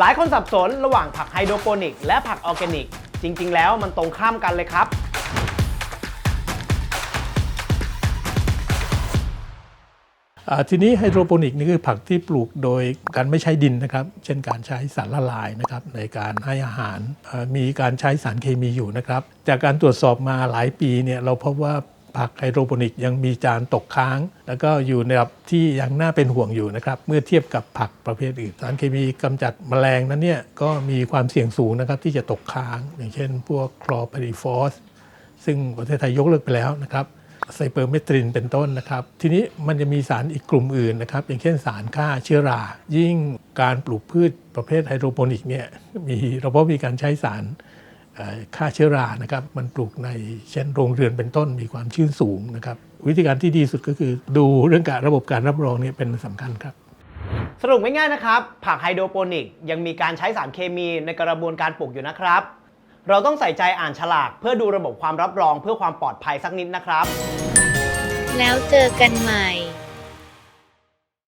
หลายคนสับสนระหว่างผักไฮโดรโปนิก และผักออร์แกนิก จริง ๆ แล้วมันตรงข้ามกันเลยครับ อ่าทีนี้ไฮโดรโปนิกนี่คือผักที่ปลูกโดยการไม่ใช้ดินนะครับ เช่นการใช้สารละลายนะครับในการให้อาหารอ่ามีการใช้สารเคมีอยู่นะครับ จากการตรวจสอบมาหลายปีเนี่ยเราพบว่า ผักไฮโดรโปนิกยังมีจานตกค้าง แล้วก็อยู่ในระดับที่ยังน่าเป็นห่วงอยู่นะครับเมื่อเทียบกับผักประเภทอื่น สารเคมีกำจัดแมลงนั้นเนี่ยก็มีความเสี่ยงสูงนะครับที่จะตกค้าง อย่างเช่น พวกคลอพาริฟอสซึ่งประเทศไทยยกเลิกไปแล้วนะครับไซเปอร์เมทรินเป็นต้นนะครับ ทีนี้มันจะมีสารอีกกลุ่มอื่นนะครับ อย่างเช่นสารฆ่าเชื้อรา ยิ่งการปลูกพืชประเภทไฮโดรโปนิกเนี่ยมีเราพบมีการใช้สาร ฆ่าเชื้อรานะครับมันปลูกในเช่นโรงเรือนเป็นต้นมีความชื้นสูงนะครับวิธีการที่ดีสุดก็คือดูเรื่องการระบบการรับรองเนี่ยเป็นสำคัญครับ สรุปง่ายๆนะครับ ผักไฮโดรโปนิกยังมีการใช้สารเคมีในกระบวนการปลูกอยู่นะครับ เราต้องใส่ใจอ่านฉลาก เพื่อดูระบบความรับรองเพื่อความปลอดภัยสักนิดนะครับ แล้วเจอกันใหม่